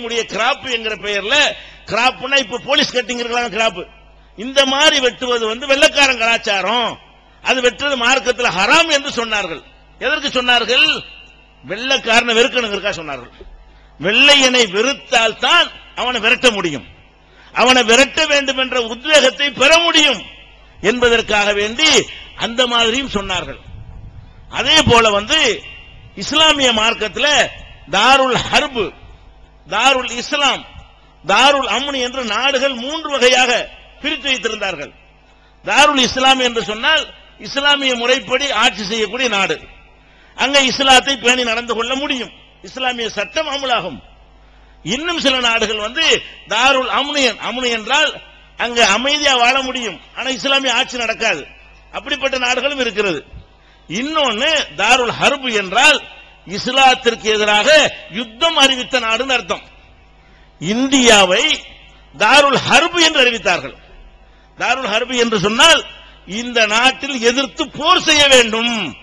நம்முடைய கிராப் என்கிற பெயர்ல கிராப்னா இப்ப போலீஸ் கட்டிங் இருக்கலாம் கிராப் இந்த மாதிரி வெட்டுவது வந்து வெள்ளக்காரன் கலாச்சாரம். அது வெட்டுறது மார்க்கத்தில் ஹராம் என்று சொன்னார்கள். எதற்கு சொன்னார்கள்? வெள்ளக்காரனை வெறுக்கணுங்கிறக்கா சொன்னார்கள். வெள்ளையனை வெறுத்தால் தான் அவனை விரட்ட முடியும். அவனை விரட்ட வேண்டும் என்ற உத்வேகத்தை பெற முடியும் என்பதற்காக வேண்டி அந்த மாதிரியும் சொன்னார்கள். அதே போல வந்து இஸ்லாமிய மார்க்கத்தில் தாருல் ஹர்பு தாருல் இஸ்லாம் தாருல் அம்னு என்ற நாடுகள் மூன்று வகையாக பிரித்து வைத்திருந்தார்கள். தாருல் இஸ்லாம் என்று சொன்னால் இஸ்லாமிய முறைப்படி ஆட்சி செய்யக்கூடிய நாடு. அங்க இஸ்லாத்தை பேணி நடந்து கொள்ள முடியும். இஸ்லாமிய சட்டம் அமலாகும். இன்னும் சில நாடுகள் வந்து தாருல் அம்னியன் அம்னி என்றால் அங்கு அமைதியா வாழ முடியும். ஆனா இஸ்லாமிய ஆட்சி நடக்காது. அப்படிப்பட்ட நாடுகளும் இருக்கிறது. இன்னொன்னு தாருல் ஹர்பு என்றால் இஸ்லாத்திற்கு எதிராக யுத்தம் அறிவித்த நாடுன்னு அர்த்தம். இந்தியாவை தாருல் ஹர்பு என்று அறிவித்தார்கள். தாருல் ஹர்பு என்று சொன்னால் இந்த நாட்டில் எதிர்த்து போர் செய்ய வேண்டும்.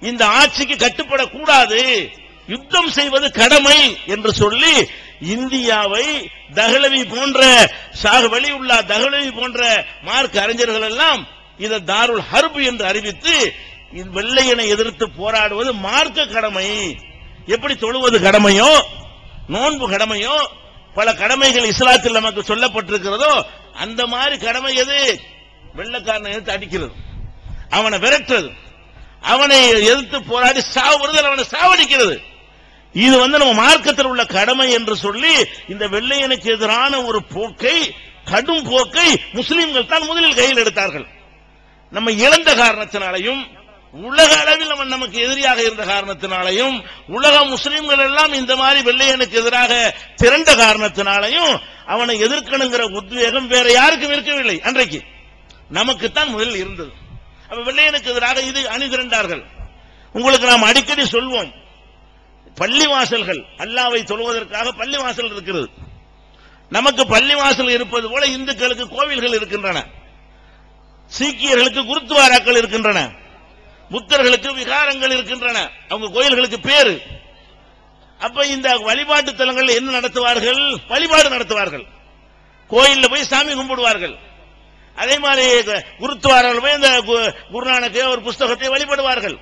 இந்த ஆட்சிக்கு கட்டுப்படக்கூடாது. யுத்தம் செய்வது கடமை என்று சொல்லி இந்தியாவை தகலவி போன்ற சாக உள்ள தகலவி போன்ற மார்க் அறிஞர்கள் எல்லாம் இதை தாருல் ஹர்பு என்று அறிவித்து வெள்ளையனை எதிர்த்து போராடுவது மார்க்க கடமை. எப்படி தொழுவது கடமையோ நோன்பு கடமையோ பல கடமைகள் இஸ்லாத்தில் நமக்கு சொல்லப்பட்டிருக்கிறதோ அந்த மாதிரி கடமை எது? வெள்ளக்காரனை எதிர்த்து அடிக்கிறது. அவனை விரட்டுறது. அவனை எதிர்த்து போராடி சாவுறது அவனை சாவடிக்கிறது. இது வந்து நம்ம மார்க்கத்தில் உள்ள கடமை என்று சொல்லி இந்த வெள்ளையனுக்கு எதிரான ஒரு போக்கை கடும் போக்கை முஸ்லிம்கள் தான் முதலில் கையில் எடுத்தார்கள். நம்ம இழந்த காரணத்தினாலையும் உலக அளவில் அவன் நமக்கு எதிரியாக இருந்த காரணத்தினாலையும் உலக முஸ்லிம்கள் எல்லாம் இந்த மாதிரி வெள்ளையனுக்கு எதிராக திரண்ட காரணத்தினாலையும் அவனை எதிர்க்கணுங்கிற உத்வேகம் வேற யாருக்கும் இருக்கவில்லை. அன்றைக்கு நமக்குத்தான் முதலில் இருந்தது. அப்ப வெள்ளையனுக்கு எதிராக இது அணி திரண்டார்கள் உங்களுக்கு நாம் அடிக்கடி சொல்வோம் பள்ளிவாசல்கள் அல்லாவை தொழுவதற்காக பள்ளிவாசல் இருக்கிறது. நமக்கு பள்ளிவாசல் இருப்பது போல இந்துக்களுக்கு கோவில்கள் இருக்கின்றன. சீக்கியர்களுக்கு குருத்வாராக்கள் இருக்கின்றன. புத்தர்களுக்கு விகாரங்கள் இருக்கின்றன. அவங்க கோயில்களுக்கு பேரு. அப்ப இந்த வழிபாட்டு தலங்கள் என்ன நடத்துவார்கள்? வழிபாடு நடத்துவார்கள். கோயில்ல போய் சாமி கும்பிடுவார்கள். அதே மாதிரி குருத்துவாரால் போய் இந்த கு- குருநானக்கு ஒரு புஸ்தகத்தை வழிபடுவார்கள்.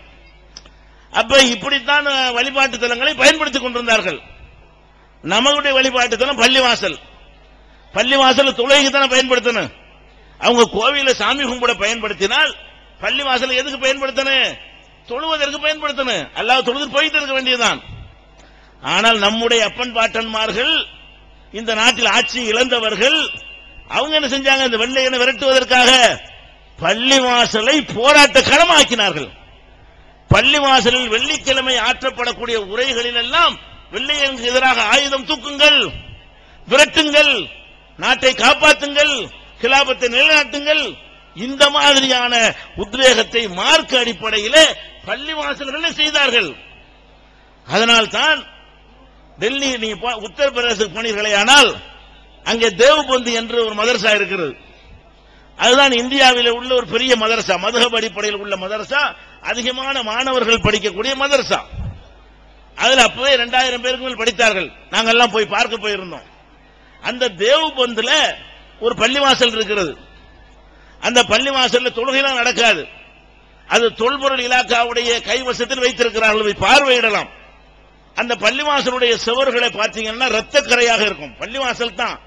அப்ப இப்படித்தான் வழிபாட்டு தலங்களை பயன்படுத்திக் கொண்டிருந்தார்கள். நம்மளுடைய வழிபாட்டு தலம் பள்ளிவாசல். பள்ளிவாசல் துளைக்கு தானே பயன்படுத்தணும் அவங்க கோவில சாமி கும்பிட பயன்படுத்தினால் பள்ளி வாசலை எதுக்கு பயன்படுத்தணும்? தொழுவதற்கு பயன்படுத்தணும்? அல்லாஹ் தொழுது போயிட்டு இருக்க வேண்டியதுதான். ஆனால் நம்முடைய அப்பன் பாட்டன்மார்கள் இந்த நாட்டில் ஆட்சி இழந்தவர்கள் அவங்க என்ன செஞ்சாங்க? இந்த வெள்ளையனை விரட்டுவதற்காக பள்ளி வாசலை போராட்ட களமாக்கினார்கள் பள்ளிவாசலில் வெள்ளிக்கிழமை ஆற்றப்படக்கூடிய உரைகளில் எல்லாம் வெள்ளையனுக்கு எதிராக ஆயுதம் தூக்குங்கள் விரட்டுங்கள் நாட்டை காப்பாற்றுங்கள் கிலாபத்தை நிலைநாட்டுங்கள் இந்த மாதிரியான உத்வேகத்தை மார்க் அடிப்படையில் பள்ளிவாசல்களை செய்தார்கள்? அதனால் தான் டெல்லி நீ போ- உத்தரப்பிரதேசத்துக்கு போனீர்களே ஆனால் அங்கே தேவபந்து என்று ஒரு மதரசா இருக்கிறது. அதுதான் இந்தியாவில் உள்ள ஒரு பெரிய மதரசா மதுகப் அடிப்படையில் உள்ள மதரசா அதிகமான மாணவர்கள் படிக்கக்கூடிய மதரசா. அதுல அப்பவே ரெண்டாயிரம் பேருக்கு மேல் படித்தார்கள். நாங்கெல்லாம் போய் பார்க்க போயிருந்தோம். அந்த தேவபந்துல ஒரு பள்ளிவாசல் இருக்கிறது. அந்த பள்ளிவாசல்ல தொழுகைலாம் நடக்காது. அது தொல்பொருள் இலாக்காவுடைய கைவசத்தில் வைத்திருக்கிறார்கள். பார்வையிடலாம். அந்த பள்ளிவாசலுடைய சுவர்களை பார்த்தீங்கன்னா ரத்தக்கரையாக இருக்கும். பள்ளிவாசல் தான்.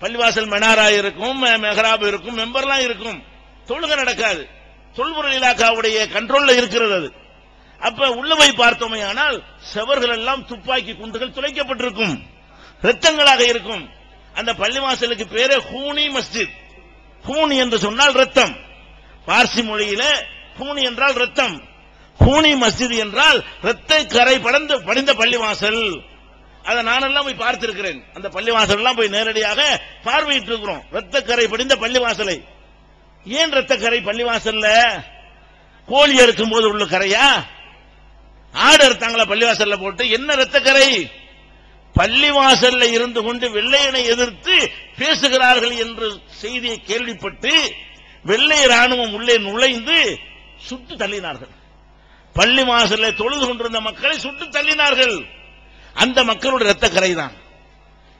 பள்ளிவாசல் மெனாரா இருக்கும் மெ- மெஹராப் இருக்கும் மெம்பர்லாம் இருக்கும். தொழுகை நடக்காது. தொல்பொருள் இலாக்காவுடைய கண்ட்ரோல்ல இருக்கிறது அது. அப்ப உள்ள போய் பார்த்தோமே ஆனால் செவர்கள் எல்லாம் துப்பாக்கி குண்டுகள் துளைக்கப்பட்டிருக்கும். ரத்தங்களாக இருக்கும். அந்த பள்ளிவாசலுக்கு பேரே ஹூனி மஸ்ஜித். ஹூனி என்று சொன்னால் ரத்தம். பார்சி மொழியில ஹூனி என்றால் ரத்தம். ஹூனி மஸ்ஜித் என்றால் ரத்த கரை படந்து படிந்த பள்ளிவாசல். அதை நானெல்லாம் போய் பார்த்திருக்கிறேன். அந்த பள்ளிவாசல் எல்லாம் போய் நேரடியாக பார்வையிட்டு இருக்கிறோம் ரத்த கரை படிந்த பள்ளிவாசலை. ஏன் ரத்த கரை பள்ளிவாசல்ல? கோழி அறுக்கும் போது உள்ள கரையா? ஆடு அறுத்தாங்களா பள்ளிவாசல்ல போட்டு? என்ன ரத்தக்கரை பள்ளிவாசல்ல இருந்து கொண்டு வெள்ளையனை எதிர்த்து பேசுகிறார்கள் என்று செய்தியை கேள்விப்பட்டு வெள்ளை ராணுவம் உள்ளே நுழைந்து சுட்டு தள்ளினார்கள். பள்ளி வாசல்ல தொழுது கொண்டிருந்த மக்களை சுட்டு தள்ளினார்கள். அந்த மக்களுடைய ரத்த கரை தான்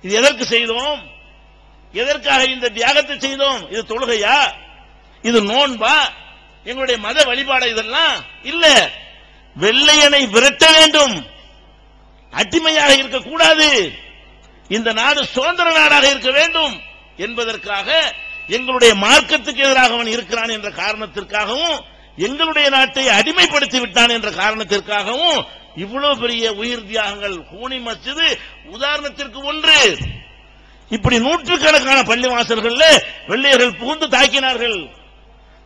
இது எதற்கு செய்தோம்? எதற்காக இந்த தியாகத்தை செய்தோம்? இது தொழுகையா? இது நோன்பா? எங்களுடைய மத வழிபாடு இதெல்லாம் இல்ல. வெள்ளையனை விரட்ட வேண்டும். அடிமையாக இருக்கக்கூடாது. இந்த நாடு சுதந்திர நாடாக இருக்க வேண்டும் என்பதற்காக எங்களுடைய மார்க்கத்துக்கு எதிராக அவன் இருக்கிறான் என்ற காரணத்திற்காகவும் எங்களுடைய நாட்டை அடிமைப்படுத்தி விட்டான் என்ற காரணத்திற்காகவும் இவ்வளவு பெரிய உயிர் தியாகங்கள் ஹூனி மசிது உதாரணத்திற்கு ஒன்று. இப்படி நூற்றுக்கணக்கான பள்ளி வாசல்கள் வெள்ளையர்கள் புகுந்து தாக்கினார்கள்.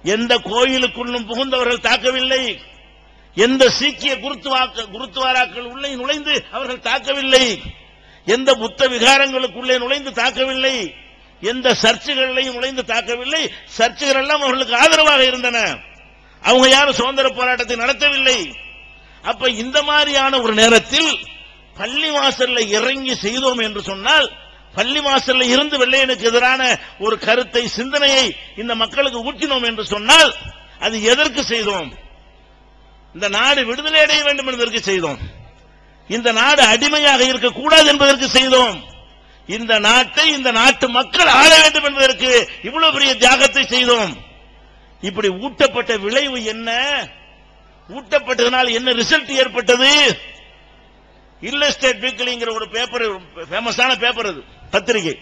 எந்த கோயிலுக்குள்ளும் புகுந்தவர்கள் தாக்கவில்லை. எந்த சீக்கிய குருத்துவாராக்கள் உள்ளே நுழைந்து அவர்கள் தாக்கவில்லை. எந்த புத்த விகாரங்களுக்குள்ளே நுழைந்து தாக்கவில்லை. எந்த சர்ச்சுகளையும் நுழைந்து தாக்கவில்லை. சர்ச்சுகள் எல்லாம் அவர்களுக்கு ஆதரவாக இருந்தன. அவங்க யாரும் சுதந்திர போராட்டத்தை நடத்தவில்லை. அப்ப இந்த மாதிரியான ஒரு நேரத்தில் பள்ளி வாசல்ல இறங்கி செய்தோம் என்று சொன்னால் பள்ளி வாசல்ல இருந்து வெள்ளையனுக்கு எதிரான ஒரு கருத்தை சிந்தனையை இந்த மக்களுக்கு ஊட்டினோம் என்று சொன்னால் அது எதற்கு செய்தோம்? இந்த நாடு விடுதலை அடைய வேண்டும் என்பதற்கு செய்தோம். இந்த நாடு அடிமையாக இருக்கக்கூடாது என்பதற்கு செய்தோம். இந்த நாட்டை இந்த நாட்டு மக்கள் ஆள வேண்டும் என்பதற்கு இவ்வளவு பெரிய தியாகத்தை செய்தோம். இப்படி ஊட்டப்பட்ட விளைவு என்ன? ஊட்டப்பட்டதனால் என்ன ரிசல்ட் ஏற்பட்டது? இல்லஸ்டேட் வீக்லிங்கிற ஒரு பேப்பர் ஃபேமஸான பேப்பர் அது பத்திரிகை.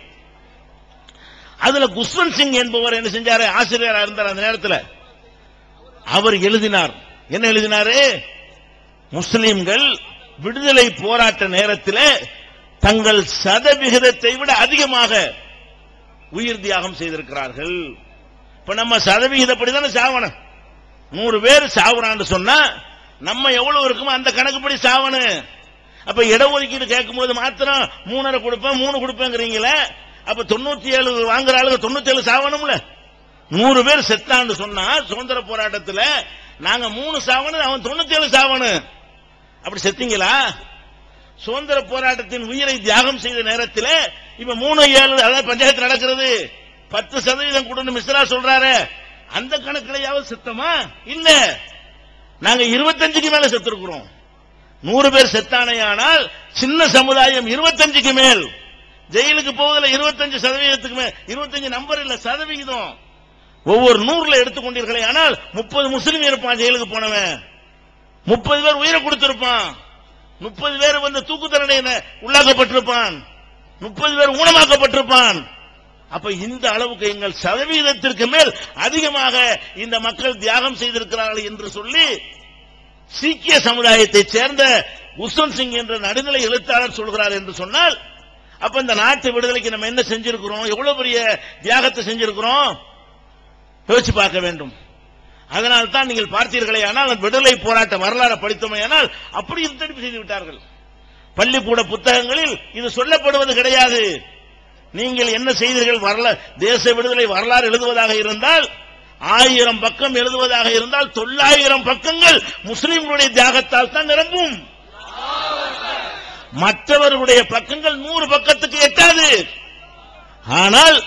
அதுல குஸ்வந்த் சிங் என்பவர் என்ன செஞ்சாரு? ஆசிரியராக இருந்தார் அந்த நேரத்தில். அவர் எழுதினார் என்ன எழுதினாரு? முஸ்லிம்கள் விடுதலை போராட்ட நேரத்தில் தங்கள் சதவிகிதத்தை விட அதிகமாக உயிர் தியாகம் செய்திருக்கிறார்கள். இப்ப நம்ம சதவிகிதப்படி தானே சாவணும். நூறு பேர் சாவுறான்னு சொன்னா நம்ம எவ்வளவு இருக்குமோ அந்த கணக்குப்படி சாவணும். அப்ப இடஒதுக்கீடு கேட்கும்போது மாத்திரம் மூணரை கொடுப்பேன் மூணு கொடுப்பேங்கிறீங்களே. அப்ப தொண்ணூத்தி ஏழு வாங்குற ஆளுங்க தொண்ணூத்தி ஏழு சாவணும்ல. நூறு பேர் செத்தான்னு சொன்னா சுதந்திர போராட்டத்தில் நாங்க மூணு சாவணும் அவன் தொண்ணூத்தி ஏழு சாவணும். அப்படி செத்தீங்களா? சுதந்திர போராட்டத்தின் உயிரை தியாகம் செய்த நேரத்தில் இப்ப மூணு ஏழு அதாவது பஞ்சாயத்து நடக்கிறது. பத்து சதவீதம் கொடுன்னு மிஸ்ரா சொல்றாரு. அந்த கணக்கிலையாவது செத்தமா? இல்ல. நாங்க இருபத்தஞ்சுக்கு மேல செத்துருக்கிறோம். நூறு பேர் செத்தானையானால் சின்ன சமுதாயம் இருபத்தஞ்சுக்கு மேல். ஜெயிலுக்கு போவதில் இருபத்தஞ்சு சதவீதத்துக்கு மேல். இருபத்தஞ்சு நம்பர் இல்ல சதவிகிதம். ஒவ்வொரு நூறுல எடுத்துக்கொண்டீர்களே ஆனால் முப்பது முஸ்லீம் இருப்பான் ஜெயிலுக்கு போனவன். முப்பது பேர் உயிரை கொடுத்திருப்பான். முப்பது பேர் வந்து தூக்கு தண்டனை உள்ளாக்கப்பட்டிருப்பான். முப்பது பேர் ஊனமாக்கப்பட்டிருப்பான். அப்ப இந்த அளவுக்கு எங்கள் சதவீதத்திற்கு மேல் அதிகமாக இந்த மக்கள் தியாகம் செய்திருக்கிறார்கள் என்று சொல்லி சீக்கிய சமுதாயத்தைச் சேர்ந்த உஸ்வந்த் சிங் என்ற நடுநிலை எழுத்தாளர் சொல்கிறார் என்று சொன்னால் அப்ப இந்த நாட்டு விடுதலைக்கு நம்ம என்ன செஞ்சிருக்கிறோம்? எவ்வளவு பெரிய தியாகத்தை செஞ்சிருக்கிறோம்? யோசிச்சு பார்க்க வேண்டும். அதனால் தான் நீங்கள் பார்த்தீர்களே ஆனால் விடுதலை போராட்ட வரலாறு படித்தோமே ஆனால் அப்படி திருப்பி செய்து விட்டார்கள். பள்ளிக்கூட புத்தகங்களில் இது சொல்லப்படுவது கிடையாது. நீங்கள் என்ன செய்தீர்கள்? வரலாறு தேச விடுதலை வரலாறு எழுதுவதாக இருந்தால் ஆயிரம் பக்கம் எழுதுவதாக இருந்தால் தொள்ளாயிரம் பக்கங்கள் முஸ்லிம்களுடைய தியாகத்தால் தான் நிரம்பும். மற்றவர்களுடைய பக்கங்கள் நூறு பக்கத்துக்கு எட்டாது. ஆனால்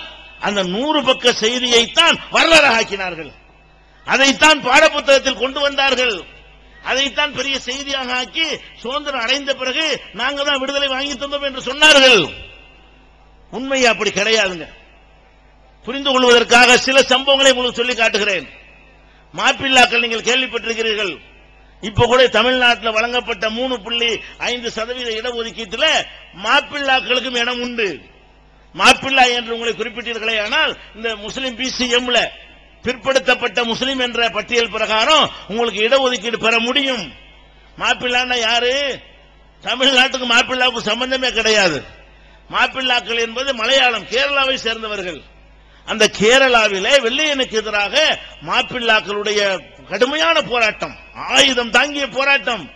அந்த நூறு பக்க செய்தியைத்தான் வரலாறாக்கினார்கள். அதைத்தான் பாடப்புத்தகத்தில் கொண்டு வந்தார்கள். அதைத்தான் பெரிய செய்தியாக ஆக்கி சுதந்திரம் அடைந்த பிறகு நாங்கள் தான் விடுதலை வாங்கி தந்தோம் என்று சொன்னார்கள். உண்மை அப்படி கிடையாதுங்க. புரிந்து கொள்வதற்காக சில சம்பவங்களை உங்களுக்கு சொல்லி காட்டுகிறேன். மாப்பிள்ளாக்கள் நீங்கள் கேள்விப்பட்டிருக்கிறீர்கள். இப்ப கூட தமிழ்நாட்டில் வழங்கப்பட்ட மூணு புள்ளி ஐந்து சதவீத இடஒதுக்கீட்டில் மாப்பிள்ளாக்களுக்கும் இடம் உண்டு. மாப்பிள்ளா என்று உங்களை குறிப்பிட்டீர்களே ஆனால் இந்த முஸ்லிம் பிசிஎம்ல பிற்படுத்தப்பட்ட முஸ்லிம் என்ற பட்டியல் பிரகாரம் உங்களுக்கு இடஒதுக்கீடு பெற முடியும். மாப்பிள்ளான்னா யாரு? தமிழ்நாட்டுக்கு மாப்பிள்ளாவுக்கு சம்பந்தமே கிடையாது. மாப்பிள்ளாக்கள் என்பது மலையாளம் கேரளாவை சேர்ந்தவர்கள். அந்த கேரளாவிலே வெள்ளையனுக்கு எதிராக மாப்பிள்ளாக்களுடைய கடுமையான போராட்டம் ஆயுதம் தாங்கிய போராட்டம்.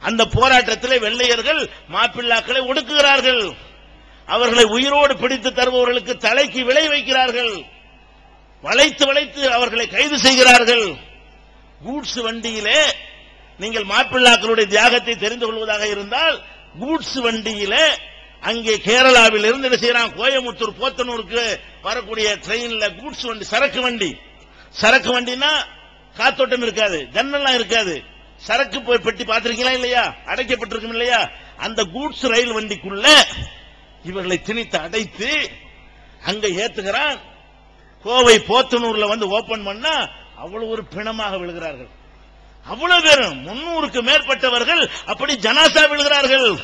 அந்த போராட்டத்திலே வெள்ளையர்கள் மாப்பிள்ளாக்களை ஒடுக்குகிறார்கள். அவர்களை உயிரோடு பிடித்து தருபவர்களுக்கு தலைக்கு விளை வைக்கிறார்கள். வளைத்து வளைத்து அவர்களை கைது செய்கிறார்கள். கூட்ஸ் வண்டியிலே நீங்கள் மாப்பிள்ளாக்களுடைய தியாகத்தை தெரிந்து கொள்வதாக இருந்தால் கூட்ஸ் வண்டியிலே அங்கே கேரளாவில் இருந்து என்ன செய்யறான்? கோயமுத்தூர் போத்தனூருக்கு வரக்கூடிய ட்ரெயின்ல கூட்ஸ் வண்டி சரக்கு வண்டி. சரக்கு வண்டினா காத்தோட்டம் இருக்காது ஜன்னல்லாம் இருக்காது. சரக்கு போய் பெட்டி பார்த்திருக்கீங்களா இல்லையா? அடைக்கப்பட்டிருக்கும் இல்லையா? அந்த கூட்ஸ் ரயில் வண்டிக்குள்ள இவர்களை திணித்து அடைத்து அங்க ஏத்துகிறான். கோவை போத்தனூர்ல வந்து ஓபன் பண்ணா அவ்வளவு ஒரு பிணமாக விழுகிறார்கள். அவ்வளவு பேரும் முன்னூறுக்கு மேற்பட்டவர்கள் அப்படி ஜனாசா விழுகிறார்கள்.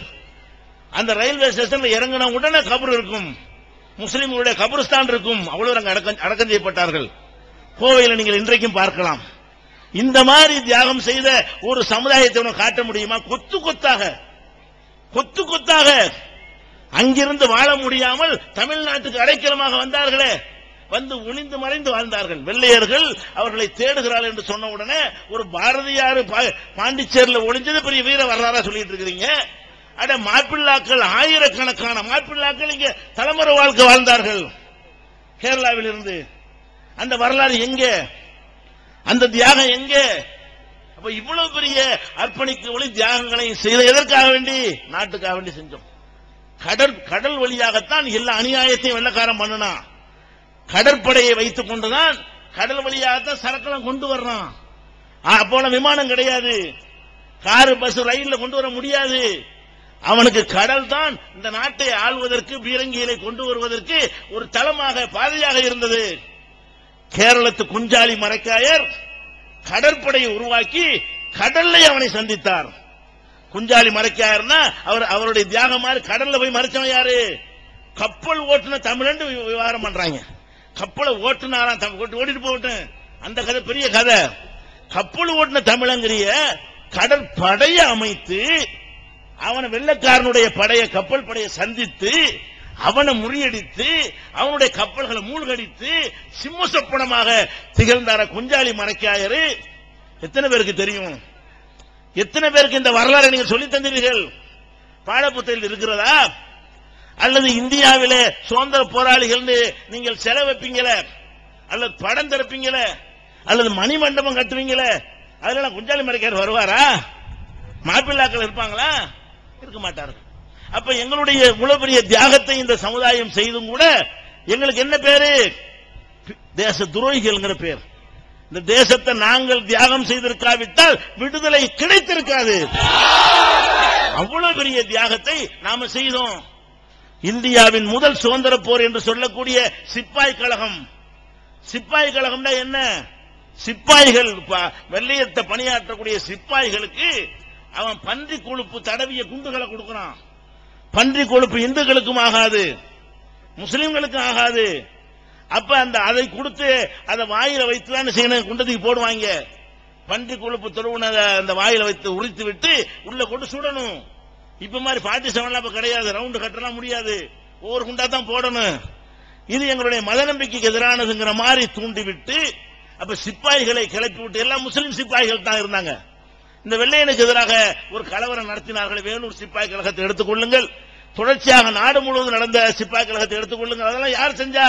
அந்த ரயில்வே ஸ்டேஷன்ல இறங்கின உடனே கபர் இருக்கும். முஸ்லிம்களுடைய கபருஸ்தான் இருக்கும். அவ்வளவு அடக்கம் அடக்கம் செய்யப்பட்டார்கள். கோவையில் நீங்கள் இன்றைக்கும் பார்க்கலாம். இந்த மாதிரி தியாகம் செய்த ஒரு சமுதாயத்தை காட்ட முடியுமா? கொத்து கொத்தாக. கொத்து கொத்தாக. அங்கிருந்து வாழ முடியாமல் தமிழ்நாட்டுக்கு அடைக்கலமாக வந்தார்களே. வந்து உணிந்து மறைந்து வாழ்ந்தார்கள். வெள்ளையர்கள் அவர்களை தேடுகிறார்கள் என்று சொன்ன உடனே ஒரு பாரதியார் பா- பாண்டிச்சேரியில் ஒளிஞ்சது பெரிய வீர வரலாறா சொல்லிட்டு இருக்கிறீங்க. அட மாப்பிள்ளாக்கள் ஆயிரக்கணக்கான மாப்பிள்ளாக்கள் இங்க தலைமுறை வாழ்க்கை வாழ்ந்தார்கள். கேரளாவில் இருந்து அந்த வரலாறு எங்கே? அந்த தியாகம் எங்கே? அப்ப இவ்வளவு பெரிய அர்ப்பணிக்க ஒளி தியாகங்களை செய்த எதற்காக வேண்டி? நாட்டுக்காக வேண்டி செஞ்சோம். கடல் கடல் வழியாகத்தான் எல்லா அநியாயத்தையும் வெள்ளக்காரன் பண்ணுனா. கடற்படையை வைத்துக் கொண்டுதான் கடல் வழியாகத்தான் சரக்கெல்லாம் கொண்டு வர்றான். ஆ, அப்போல விமானம் கிடையாது. காரு பஸ் ரயில்ல கொண்டு வர முடியாது. அவனுக்கு கடல் தான் இந்த நாட்டை ஆள்வதற்கு பீரங்கிகளை கொண்டு வருவதற்கு ஒரு தளமாக பாதையாக இருந்தது. கேரளத்து குஞ்சாலி மரைக்காயர் கடற்படையை உருவாக்கி கடல்ல அவனை சந்தித்தார். குஞ்சாலி மறைக்காருன்னா அவர் அவருடைய தியாகம் மாதிரி கடல்ல போய் மறைச்சவன் யாரு? கப்பல் ஓட்டுன தமிழன் விவகாரம் பண்றாங்க. கப்பலை ஓட்டுனாராம் ஓட்டு- ஓட்டிட்டு போகட்டும். அந்த கதை பெரிய கதை. கப்பல் ஓட்டின தமிழங்கிறிய கடல் படையை அமைத்து அவனை வெள்ளக்காரனுடைய படைய கப்பல் படையை சந்தித்து அவனை முறியடித்து அவனுடைய கப்பல்களை மூழ்கடித்து சிம்மசப்பனமாக திகழ்ந்தார குஞ்சாலி மறைக்காயரு எத்தனை பேருக்கு தெரியும்? எத்தனை பேருக்கு இந்த வரலாறை நீங்க சொல்லி தந்தீர்கள்? பாடப்புத்தகத்தில் இருக்கிறதா? அல்லது இந்தியாவிலே சுதந்திர போராளிகள் நீங்கள் செலவைப்பீங்கள? அல்லது படம் திறப்பீங்கள? அல்லது மணிமண்டபம் கட்டுவீங்களே? அதெல்லாம் குஞ்சாலி மறைக்கார் வருவாரா? மாப்பிள்ளாக்கள் இருப்பாங்களா? இருக்க மாட்டார்கள். அப்ப எங்களுடைய இவ்வளவு பெரிய தியாகத்தை இந்த சமுதாயம் செய்தும் கூட எங்களுக்கு என்ன பேரு? தேச துரோகிகள்ங்கிற பேர். இந்த தேசத்தை நாங்கள் தியாகம் செய்திருக்காவிட்டால் விடுதலை கிடைத்திருக்காது. அவ்வளவு பெரிய தியாகத்தை நாம செய்தோம். இந்தியாவின் முதல் சுதந்திர போர் என்று சொல்லக்கூடிய சிப்பாய் கழகம். சிப்பாய் கழகம்னா என்ன? சிப்பாய்கள் வெள்ளையத்தை பணியாற்றக்கூடிய சிப்பாய்களுக்கு அவன் பன்றி கொழுப்பு தடவிய குண்டுகளை கொடுக்கிறான். பன்றி கொழுப்பு இந்துக்களுக்கும் ஆகாது. முஸ்லிம்களுக்கும் ஆகாது. அப்ப அந்த அதை கொடுத்து அதை வாயில வைத்து தான் செய்யணும்? குண்டத்துக்கு போடுவாங்க. பன்றி கொழுப்பு துருவுன அந்த வாயில வைத்து உரித்து விட்டு உள்ள கொண்டு சுடணும். இப்ப மாதிரி பார்ட்டி செவன்லாம் இப்ப கிடையாது. ரவுண்டு கட்டலாம் முடியாது. ஒவ்வொரு குண்டா தான் போடணும். இது எங்களுடைய மத நம்பிக்கைக்கு எதிரானதுங்கிற மாதிரி தூண்டி விட்டு அப்ப சிப்பாய்களை கிளப்பி விட்டு எல்லாம் முஸ்லிம் சிப்பாய்கள் தான் இருந்தாங்க. இந்த வெள்ளையனுக்கு எதிராக ஒரு கலவரம் நடத்தினார்கள். வேலூர் சிப்பாய் கழகத்தை எடுத்துக்கொள்ளுங்கள் தொடர்ச்சியாக நாடு முழுவதும் நடந்த சிப்பாய் கழகத்தை எடுத்துக்கொள்ளுங்கள் அதெல்லாம் யார் செஞ்சா?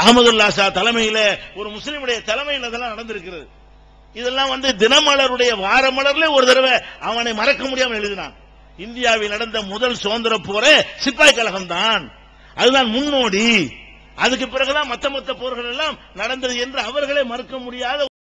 அகமதுல்லாசா தலைமையில ஒரு முஸ்லீமுடைய தலைமையில் அதெல்லாம் நடந்திருக்கிறது. இதெல்லாம் வந்து தினமலருடைய வாரமலர்ல ஒரு தடவை அவனை மறக்க முடியாமல் எழுதினான். இந்தியாவில் நடந்த முதல் சுதந்திர போர சிப்பாய் கழகம் தான் அதுதான் முன்னோடி. அதுக்கு பிறகுதான் மத்த மத்த போர்கள் எல்லாம் நடந்தது என்று அவர்களே மறுக்க முடியாத